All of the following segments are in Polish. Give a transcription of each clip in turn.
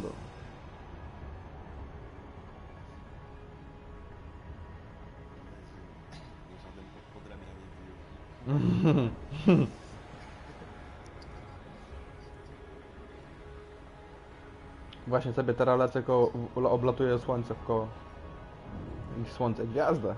No Właśnie sobie teraz lecę koło, oblatuję słońce w koło. I słońce, gwiazda.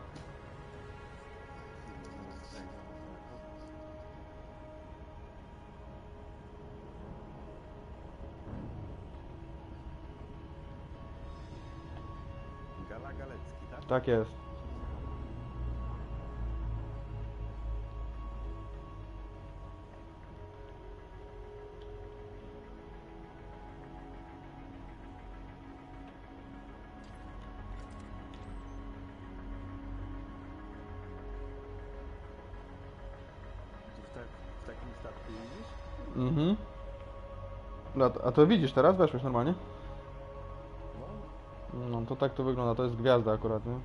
Tak jest. A- to widzisz teraz? Weszłeś normalnie? No. To tak to wygląda, to jest gwiazda akurat, nie?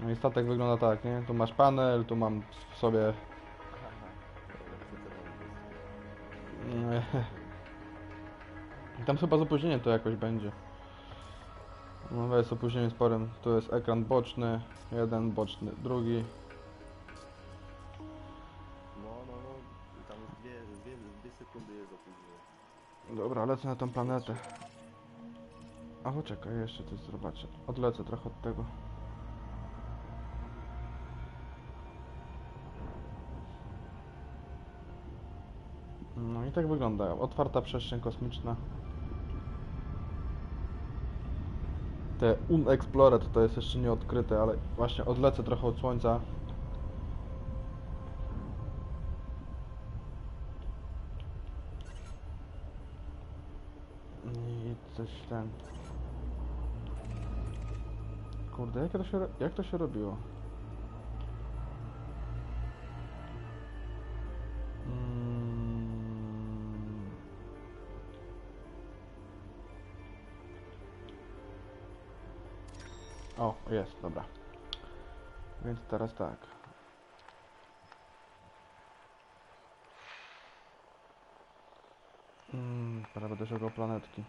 No i statek wygląda tak, nie? Tu masz panel, tu mam w sobie... Tam chyba z opóźnieniem to jakoś będzie. No weź z opóźnieniem sporym. Tu jest ekran boczny, jeden boczny, drugi. Dobra, lecę na tą planetę. A poczekaj, jeszcze coś zobaczę. Odlecę trochę od tego. No i tak wygląda. Otwarta przestrzeń kosmiczna. Te Unexplored to jest jeszcze nieodkryte, ale właśnie odlecę trochę od słońca. Ten. Kurde, jak to się, jak to się robiło? Mm. O, jest, dobra. Więc teraz tak. Mm, teraz będę szukał planetki.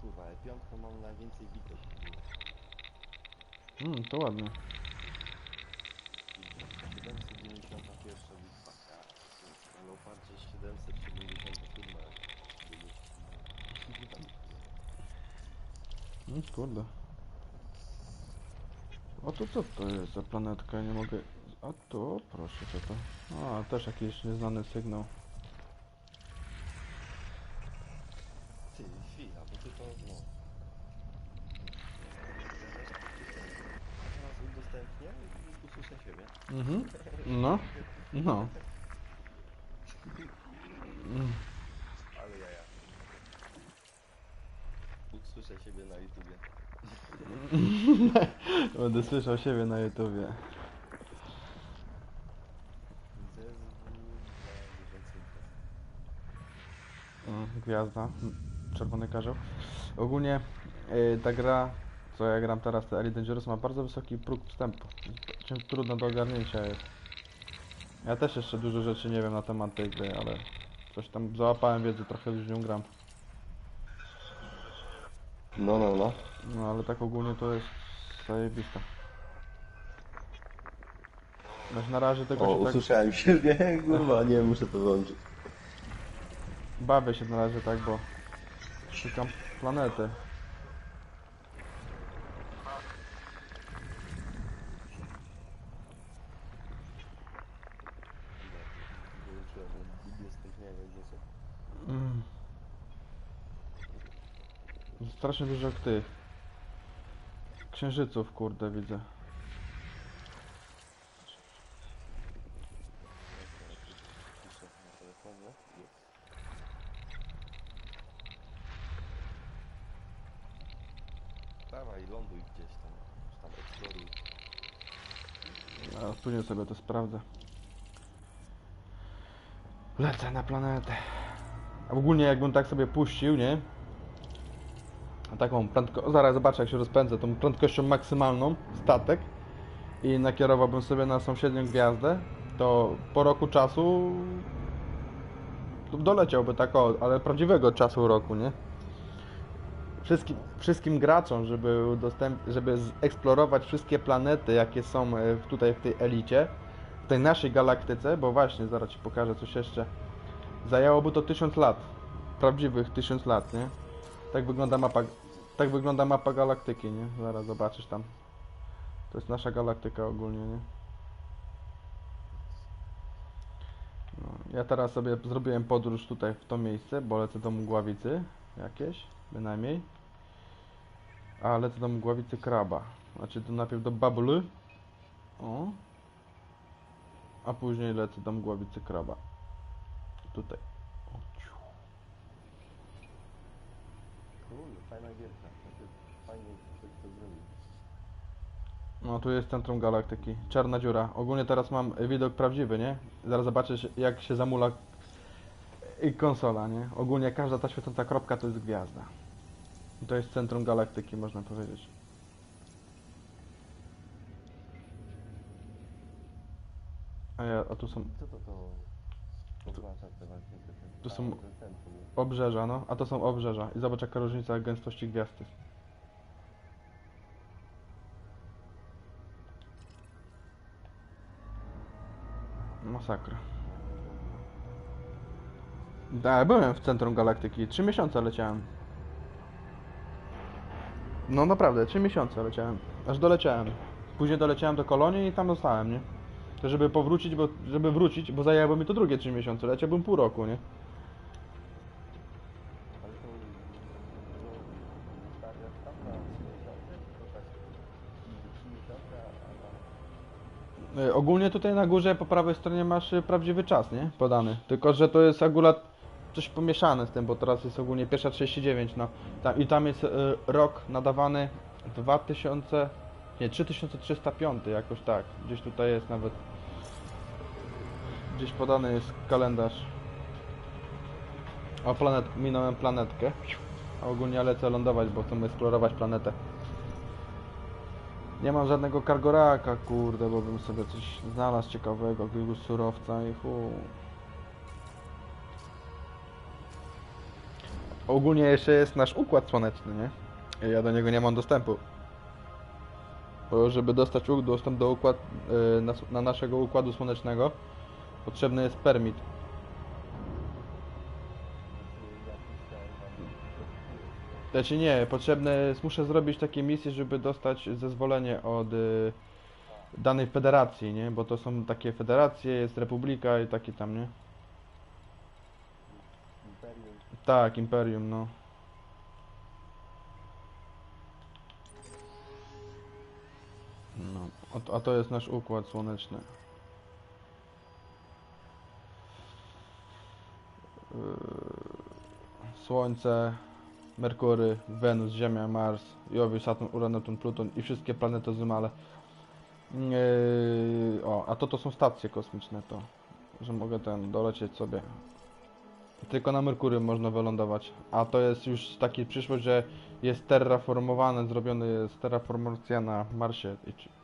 Kurwa, ale piątką mam najwięcej bitów. Mm, to ładnie. 791 bitwa. Ja, na Leopardzie 777. Mm, kurde. O to co to jest za planetka? Nie mogę... A to, proszę, co to? A, też jakiś nieznany sygnał. Ty, chwila, bo ty to, no. Teraz udostępnię i usłyszę siebie. Mhm. No. No. Mm. Ale jaja. Usłyszę siebie na YouTubie. Będę słyszał siebie na YouTubie. Mm, Gwiazda. Mm, Czerwony karzeł. Ogólnie y, ta gra, co ja gram teraz, te Elite Dangerous, ma bardzo wysoki próg wstępu. Czym trudno do ogarnięcia jest. Ja też jeszcze dużo rzeczy nie wiem na temat tej gry, ale coś tam załapałem wiedzy, trochę już nią gram. No, no, no. No ale tak ogólnie to jest zajebista. Weź na razie tego O, się tak usłyszałem siebie, kurwa, nie, muszę to włączyć. bawię się na razie tak, bo szukam planety. Nie. Mm. Strasznie dużo tych księżyców, kurde, widzę. no, jest. Dawaj, ląduj gdzieś tam, czy tam eksploruj. A później sobie to sprawdzę. Lecę na planetę. A ogólnie jakbym tak sobie puścił, nie? Taką prędko... Zaraz zobaczę jak się rozpędzę, tą prędkością maksymalną statek i nakierowałbym sobie na sąsiednią gwiazdę, to po roku czasu doleciałby tak o, ale prawdziwego czasu roku, nie? Wszystkim, wszystkim graczom, żeby, udostęp... żeby zeksplorować wszystkie planety, jakie są e, tutaj w tej elicie, w tej naszej galaktyce, bo właśnie, zaraz Ci pokażę coś jeszcze. Zajęłoby to 1000 lat. Prawdziwych 1000 lat, nie? Tak wygląda mapa, tak wygląda mapa galaktyki, nie? Zaraz zobaczysz tam. To jest nasza galaktyka ogólnie, nie? No, ja teraz sobie zrobiłem podróż tutaj w to miejsce, bo lecę do mgławicy jakieś, bynajmniej. A lecę do mgławicy kraba. Znaczy to najpierw do Bably. O. A później lecę do mgławicy kraba. Tutaj. Kurde, fajna gierka. Znaczy, fajnie to. No tu jest centrum galaktyki. Czarna dziura. Ogólnie teraz mam widok prawdziwy, nie? Zaraz zobaczysz jak się zamula i konsola, nie? Ogólnie każda ta świecąca kropka to jest gwiazda. I to jest centrum galaktyki, można powiedzieć. A, ja, a tu są Co to to Tu a, są- obrzeża, no. A to są obrzeża. I zobacz jaka różnica gęstości gwiazd jest. Masakra. Da, byłem w centrum galaktyki. Trzy miesiące leciałem. No naprawdę, trzy miesiące leciałem. Aż doleciałem. Później doleciałem do kolonii i tam zostałem, nie? To żeby powrócić, bo żeby wrócić, bo zajęłoby mi to drugie trzy miesiące. Leciałbym pół roku, nie? Ale to stawiasz tam na 3 miesiące? To niby 3 miesiące, a, a Y, Ogólnie tutaj na górze po prawej stronie masz y, prawdziwy czas, nie? Podany. Tylko, że to jest akurat coś pomieszane z tym, bo teraz jest ogólnie pierwsza 39, no. Tam, I tam jest y, rok nadawany 2000, nie, 3305 jakoś tak. Gdzieś tutaj jest nawet. Gdzieś podany jest kalendarz. O, planet, minąłem planetkę. A ogólnie lecę lądować, bo chcę eksplorować planetę. Nie mam żadnego kargoraka, kurde, bo bym sobie coś znalazł ciekawego, jakiegoś surowca i. Ogólnie jeszcze jest nasz układ słoneczny, nie? Ja do niego nie mam dostępu. Bo żeby dostać dostęp do układ, y, na, na naszego układu słonecznego, potrzebny jest permit. Znaczy nie, potrzebne jest, muszę zrobić takie misje, żeby dostać zezwolenie od y, danej federacji, nie? Bo to są takie federacje, jest republika i takie tam, nie? Imperium. Tak, imperium, no. No, a to, a to jest nasz układ słoneczny. Yy, Słońce, Merkury, Wenus, Ziemia, Mars, Jowisz, Saturn, Uran, Neptun, Pluton i wszystkie planety zymale. Yy, o, a to to są stacje kosmiczne, to, że mogę ten dolecieć sobie. Tylko na Merkury można wylądować. A to jest już taki przyszłość, że jest terraformowane, zrobiony jest terraformacja na Marsie.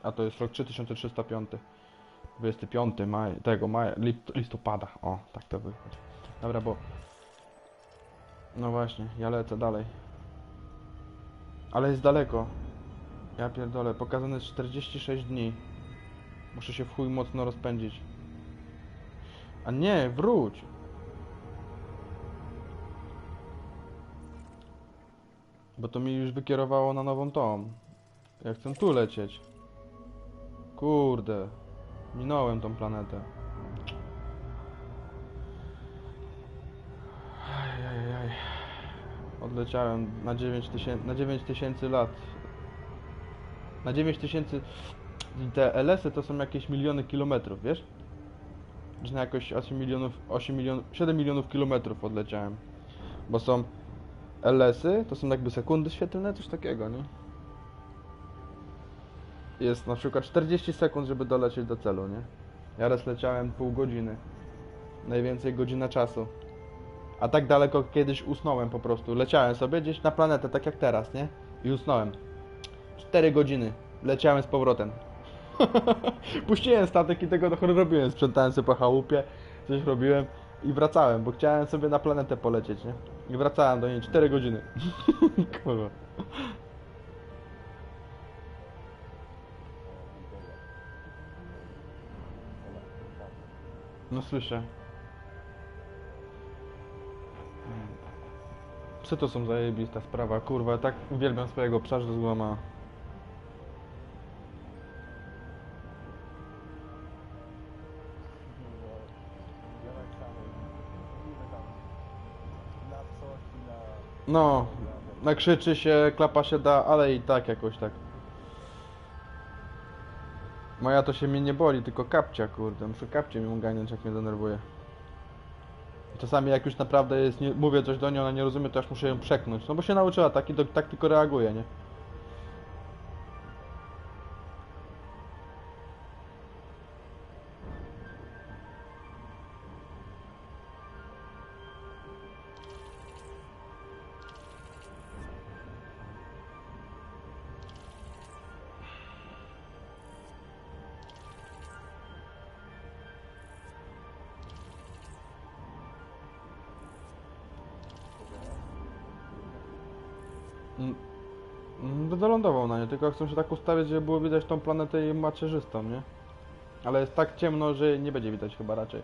A to jest rok 3305. 25 maj, tego maja, listopada. O, tak to wychodzi. Dobra, bo... No właśnie, ja lecę dalej. Ale jest daleko. Ja pierdolę, pokazane jest 46 dni. Muszę się w chuj mocno rozpędzić. A nie, wróć! Bo to mi już wykierowało na nową tą. Ja chcę tu lecieć. Kurde. Minąłem tą planetę. Ajajaj. Odleciałem na 9000 na 9000 lat. Na 9000 te LS-y to są jakieś miliony kilometrów, wiesz? że na jakoś 8 milionów, 8 milionów, 7 milionów kilometrów odleciałem. Bo są LS-y, to są jakby sekundy świetlne, coś takiego, nie? Jest na przykład 40 sekund, żeby dolecieć do celu, nie? Ja raz leciałem pół godziny. Najwięcej godzina czasu. A tak daleko kiedyś usnąłem po prostu. Leciałem sobie gdzieś na planetę, tak jak teraz, nie? I usnąłem. 4 godziny. Leciałem z powrotem. Puściłem statek i tego trochę robiłem. Sprzątałem sobie po chałupie, coś robiłem i wracałem, bo chciałem sobie na planetę polecieć, nie? I wracałem do niej 4 godziny. Kurwa. No słyszę. Co to są zajebista sprawa, kurwa, tak uwielbiam swojego psa, że złama. No, nakrzyczy się, klapa się da, ale i tak jakoś tak. Moja to się mnie nie boli, tylko kapcia, kurde. Muszę kapcie mi ganiać, jak mnie denerwuje. Czasami jak już naprawdę jest, nie, mówię coś do niej, ona nie rozumie, to aż muszę ją przeknąć. No bo się nauczyła, taki, do, tak tylko reaguje, nie? Mm, mm, Będę lądował na nie, tylko chcę się tak ustawić, żeby było widać tą planetę i macierzystą, nie? Ale jest tak ciemno, że nie będzie widać chyba raczej.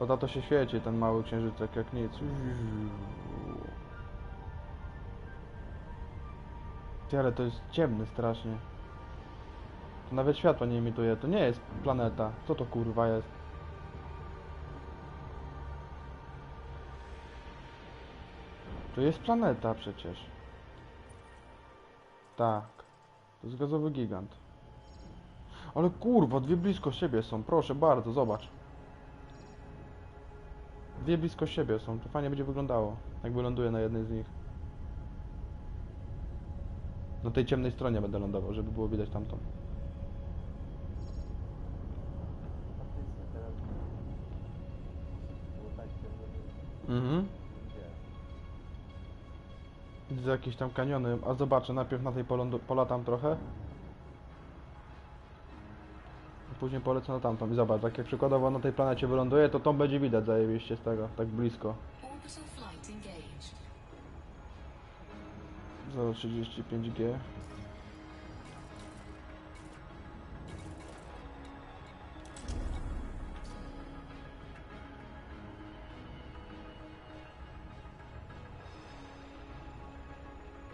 Bo to, to się świeci, ten mały księżycek, jak nic. Ty, ale to jest ciemny strasznie. To nawet światła nie imituje, to nie jest planeta. Co to kurwa jest? To jest planeta przecież. Tak. To jest gazowy gigant. Ale kurwa, dwie blisko siebie są. Proszę bardzo, zobacz. Dwie blisko siebie są. To fajnie będzie wyglądało. Jak wyląduję na jednej z nich. Na tej ciemnej stronie będę lądował, żeby było widać tamtą. Mhm. Widzę jakieś tam kaniony, a zobaczę, najpierw na tej polądu, polatam trochę. A później polecę na tamtą i zobacz, tak jak przykładowo na tej planecie wyląduję, to tą będzie widać zajebiście z tego, tak blisko. Orbital flight engaged. 035G.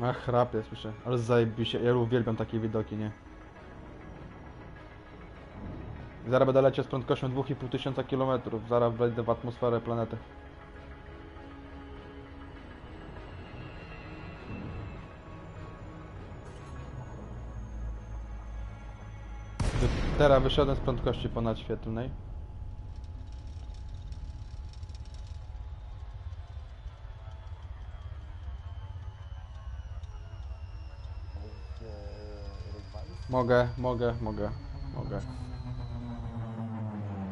Ach, chrapie, słyszę. Ale zajebiście, ja uwielbiam takie widoki, nie? Zaraz będę leciał z prędkością 2500 km, zaraz wejdę w atmosferę planety. Teraz wyszedłem z prędkości ponadświetlnej. Możecie Mogę, mogę, mogę, mogę.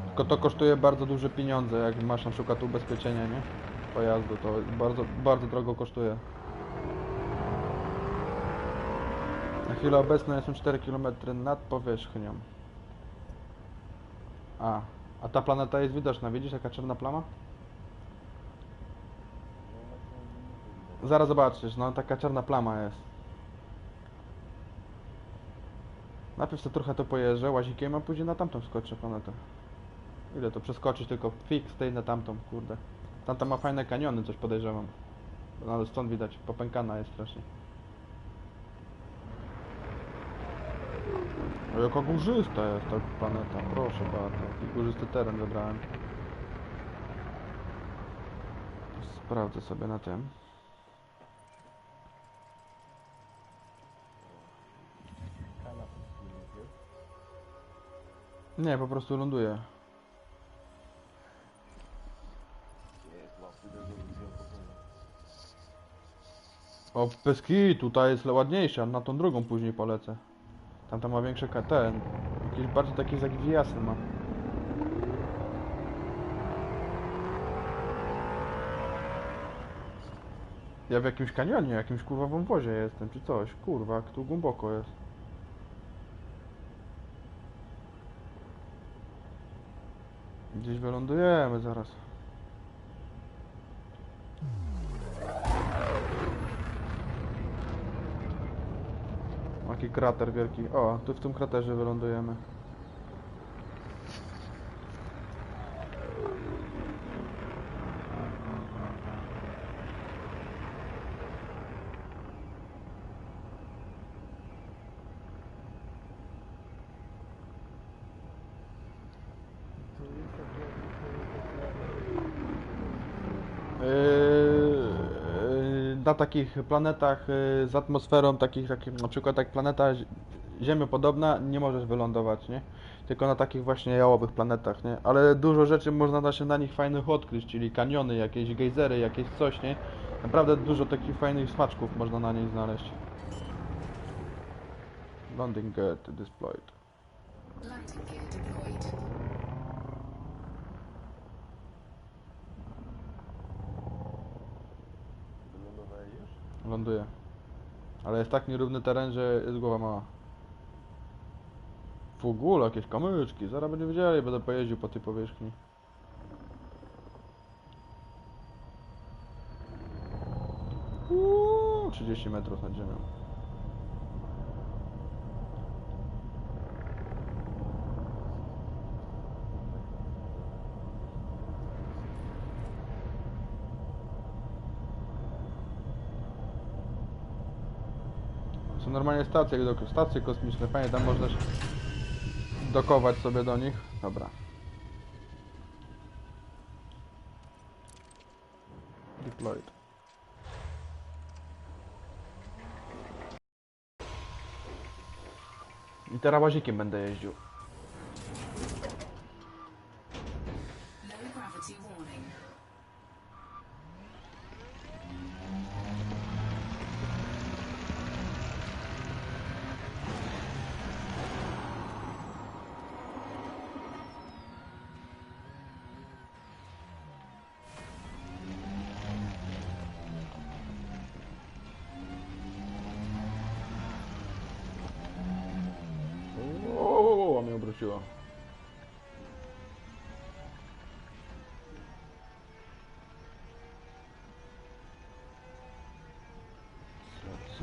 Tylko to kosztuje bardzo duże pieniądze, jak masz na przykład ubezpieczenie, nie? Pojazdu, to bardzo, bardzo drogo kosztuje. Na chwilę obecną jestem 4 km nad powierzchnią. A, a ta planeta jest widoczna, widzisz jaka czarna plama? Zaraz zobaczysz, no taka czarna plama jest. Najpierw sobie trochę to pojeżdżę łazikiem, a później na tamtą skoczę planetę. Ile to przeskoczyć tylko fix tej na tamtą, kurde. Tamta ma fajne kaniony, coś podejrzewam. No ale stąd widać, popękana jest strasznie. O, jaka górzysta jest ta planeta, proszę bardzo. Jaki górzysty teren wybrałem. Sprawdzę sobie na tym. Nie, po prostu ląduje. O, bez tutaj jest ładniejsza, na tą drugą później polecę. Tamta ma większe KT, jakieś bardziej takie zagwiasy ma. Ja w jakimś kanionie, jakimś kurwa wąwozie jestem, czy coś. Kurwa, tu głęboko jest. Gdzieś wylądujemy zaraz. Jaki krater wielki. O, tu w tym kraterze wylądujemy. Yy, na takich planetach yy, z atmosferą, takich, takich na przykład jak planeta Zi- Ziemiopodobna, nie możesz wylądować, nie? Tylko na takich właśnie jałowych planetach, nie? Ale dużo rzeczy można da się na nich fajnych odkryć, czyli kaniony, jakieś gejzery, jakieś coś, nie? Naprawdę dużo takich fajnych smaczków można na nich znaleźć. Landing gear deployed. Landing gear deployed. Wylądowałeś już? Ląduje. Ale jest tak nierówny teren, że jest głowa mała. W ogóle jakieś kamyczki, zaraz będzie wiedzieli, będę pojeździł po tej powierzchni. Uuu, 30 metrów nad ziemią. Są normalnie stacje, stacje kosmiczne, fajnie, tam można się dokować sobie do nich. Dobra. Deployed. I teraz łazikiem będę jeździł.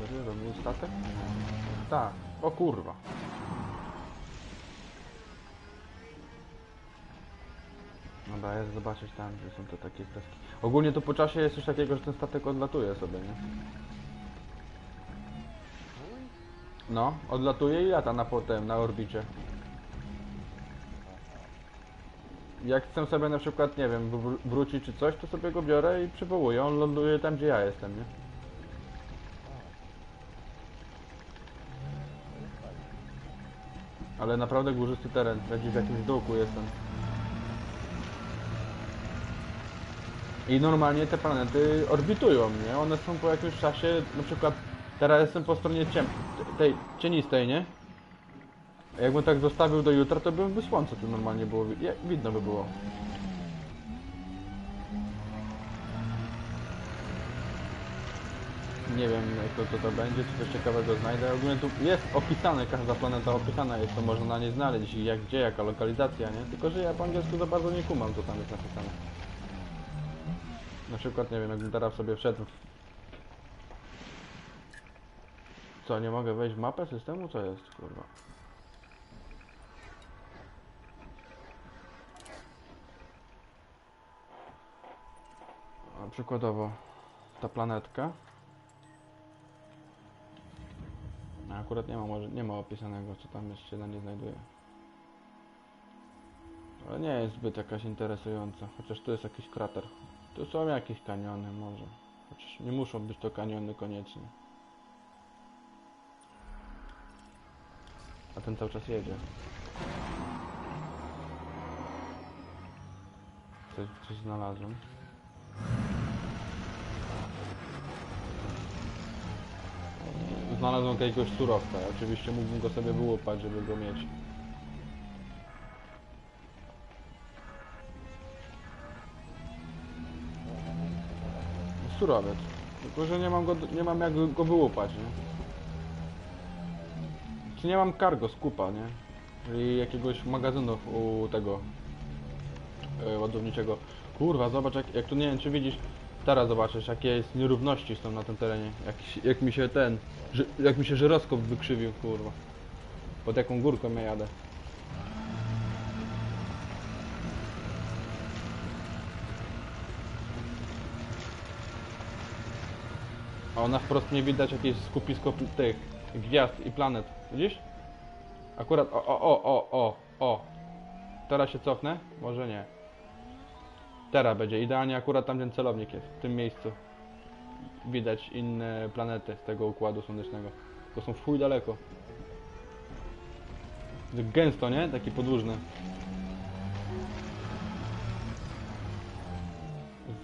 Serio, robił statek? Tak. O kurwa. Dobra, jest zobaczyć tam, gdzie są te takie kreski. Ogólnie to po czasie jest coś takiego, że ten statek odlatuje sobie, nie? No, odlatuje i lata na potem, na orbicie. Jak chcę sobie na przykład, nie wiem, wr- wrócić czy coś, to sobie go biorę i przywołuję. On ląduje tam, gdzie ja jestem, nie? Ale naprawdę górzysty teren, gdzieś w jakimś dołku jestem. I normalnie te planety orbitują, nie? One są po jakimś czasie, na przykład teraz jestem po stronie ciem tej cienistej, nie? Jakbym tak zostawił do jutra, to bym by słońce tu normalnie było, widno by było. Nie wiem jak to, co to będzie, czy coś ciekawego znajdę. Ogólnie tu jest opisane, każda planeta opisana jest, to można na niej znaleźć i jak gdzie, jaka lokalizacja, nie? Tylko, że ja po angielsku za bardzo nie kumam, co tam jest napisane. Na przykład, nie wiem, jakbym teraz sobie wszedł. Co, nie mogę wejść w mapę systemu? Co jest, kurwa? A przykładowo ta planetka. A Akurat nie ma, może nie ma opisanego, co tam jeszcze się na nie znajduje. Ale nie jest zbyt jakaś interesująca, chociaż tu jest jakiś krater. Tu są jakieś kaniony może. Chociaż nie muszą być to kaniony koniecznie. A ten cały czas jedzie. Coś, coś znalazłem. Znalazłem jakiegoś surowca. Oczywiście mógłbym go sobie wyłupać, żeby go mieć. Surowiec. Tylko, że nie mam go, nie mam jak go wyłupać, nie? Czy nie mam cargo skupa, nie? Czyli jakiegoś magazynu u tego e, ładowniczego. Kurwa, zobacz jak, jak tu nie wiem czy widzisz, teraz zobaczysz jakie jest nierówności są na tym terenie. Jak, jak mi się ten, jak mi się żyroskop wykrzywił, kurwa. Pod jaką górką ja jadę. A na wprost nie widać jakieś skupisko tych gwiazd i planet. Widzisz? Akurat, o, o, o, o, o, o. Teraz się cofnę? Może nie. Teraz będzie. Idealnie akurat tam ten celownik jest. W tym miejscu. Widać inne planety z tego układu słonecznego. To są w chuj daleko. Gęsto, nie? Taki podłużny.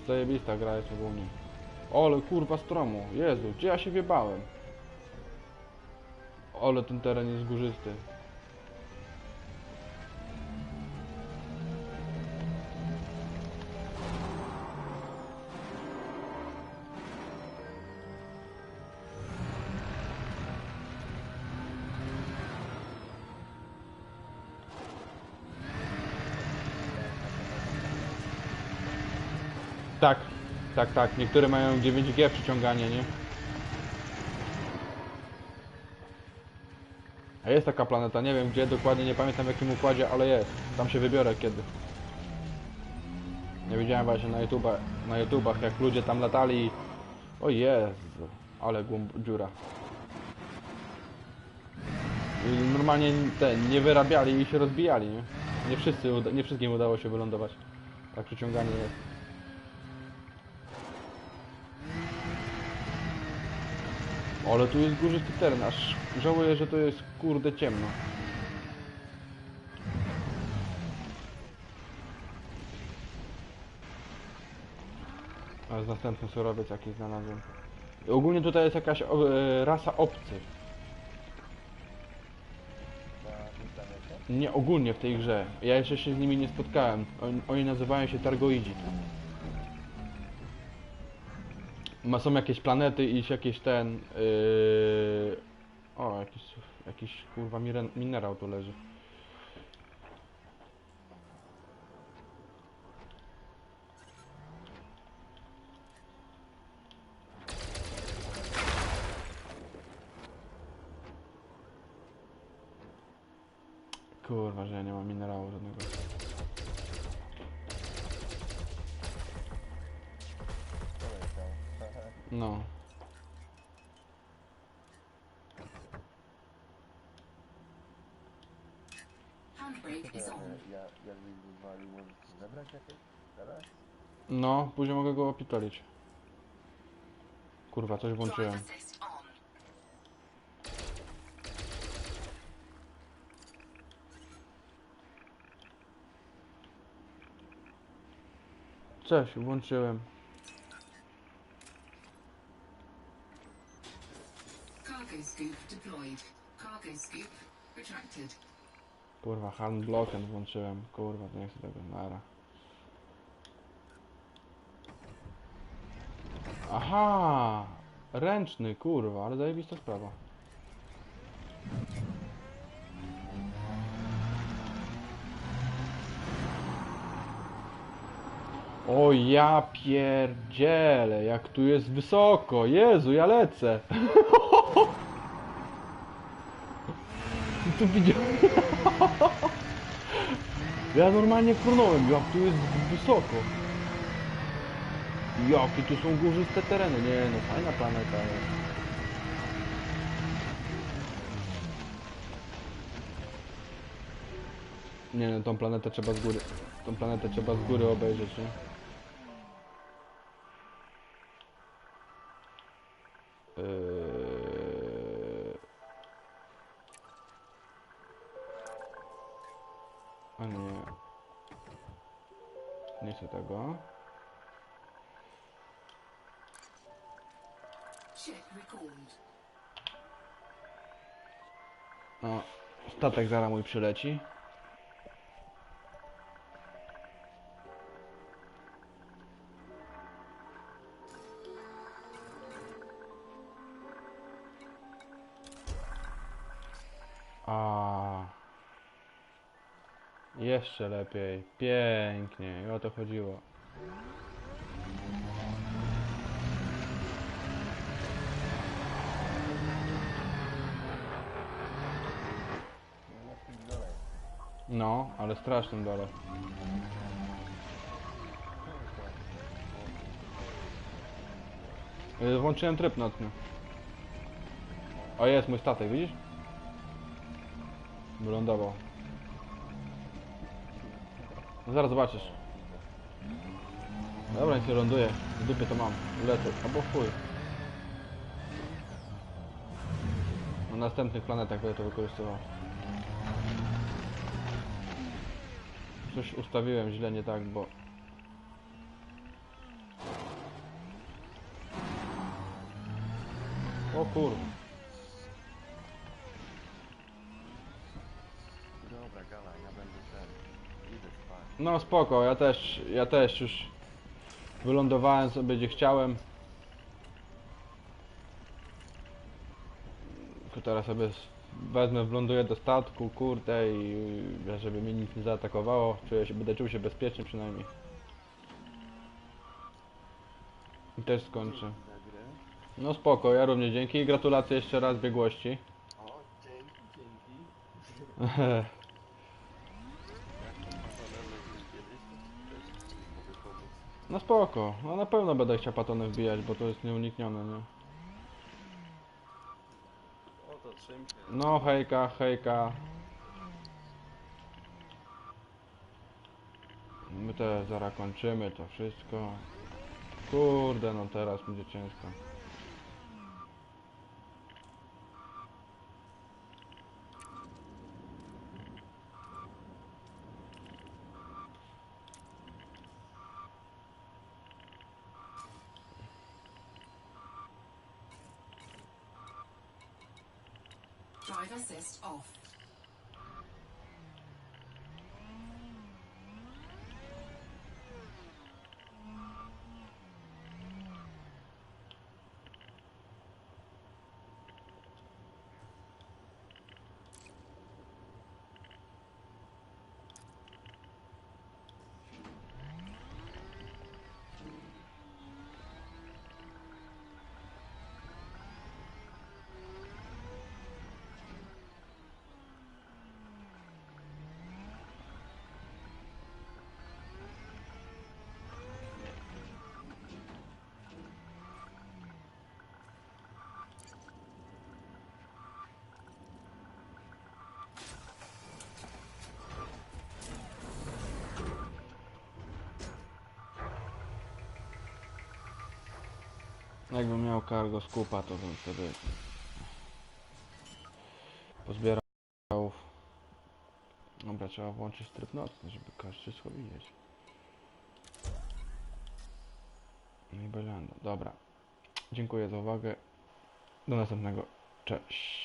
Zajebista gra jest ogólnie. Ole kurwa stromu. Jezu, gdzie ja się wiebałem? Ole ten teren jest górzysty. Tak, tak, tak. Niektóre mają 9G przyciąganie, nie? A jest taka planeta, nie wiem gdzie, dokładnie nie pamiętam w jakim układzie, ale jest. Tam się wybiorę kiedy. Nie widziałem właśnie na YouTubach, na YouTubach jak ludzie tam latali. O Jezu, ale głąb dziura. Normalnie ten, nie wyrabiali i się rozbijali, nie? Nie wszyscy, nie wszystkim udało się wylądować. Tak przyciąganie jest. Ale tu jest górzysty teren, aż żałuję, że to jest kurde ciemno. To jest następny surowiec jaki znalazłem. Ogólnie tutaj jest jakaś o, e, rasa obcych. Nie ogólnie w tej grze. Ja jeszcze się z nimi nie spotkałem. Oni, oni nazywają się Targoidzi. Ma są jakieś planety i jakieś ten. Yy... O, jakiś, jakiś kurwa minerał tu leży. Kurwa, że ja nie mam minerału żadnego. No. Handbrake is on. Ja, jak wywalił, możesz zebrać jakieś? Teraz? No, później mogę go opitolić. Kurwa, coś Drive włączyłem. on. Coś włączyłem. Cargo scoop deployed. Cargo scoop retracted. Kurwa, handblocken włączyłem. Kurwa, nie chcę tego, nara. Aha! Ręczny, kurwa, ale zajebista sprawa. O ja pierdzielę, jak tu jest wysoko. Jezu, ja lecę. Tu widziałem. Ja normalnie frunąłem, jak tu jest wysoko. Jakie tu są górzyste tereny. Nie no, fajna planeta. Nie no, tą planetę trzeba z góry. Tą planetę trzeba z góry obejrzeć, nie? Statek zaraz mój przyleci. A. Jeszcze lepiej. Pięknie. I o to chodziło. No, ale strasznym dole. Y, Włączyłem tryb nocny. O jest mój statek, widzisz? Wylądował. No zaraz zobaczysz. Dobra, niech się ląduje. W dupie to mam. Lecę. Albo w chuj. Na następnych planetach będę to wykorzystywał. Coś ustawiłem źle, nie tak, bo... O kur... Dobra, gala, ja będę ten. Idę spać. No spoko, ja też, ja też już wylądowałem sobie gdzie chciałem. Tylko teraz sobie wezmę, wląduję do statku, kurde i y, żeby mnie nic nie zaatakowało. Czuję się, będę czuł się bezpiecznie przynajmniej. I też skończę. Grę. No spoko, ja również dzięki i gratulacje jeszcze raz biegłości. O, dzięki, dzięki. Hehe. Jak to patonem kiedyś, to też mogę pomóc. No spoko, no na pewno będę chciał patony wbijać, bo to jest nieuniknione, nie? No hejka, hejka. My też zaraz kończymy to wszystko. Kurde, no teraz będzie ciężko. Drive assist off. Jakbym miał cargo skupa, to bym wtedy pozbierał. Dobra, trzeba włączyć tryb nocny, żeby każdy wszystko widzieć. No i Belanda. Dobra. Dziękuję za uwagę. Do następnego. Cześć.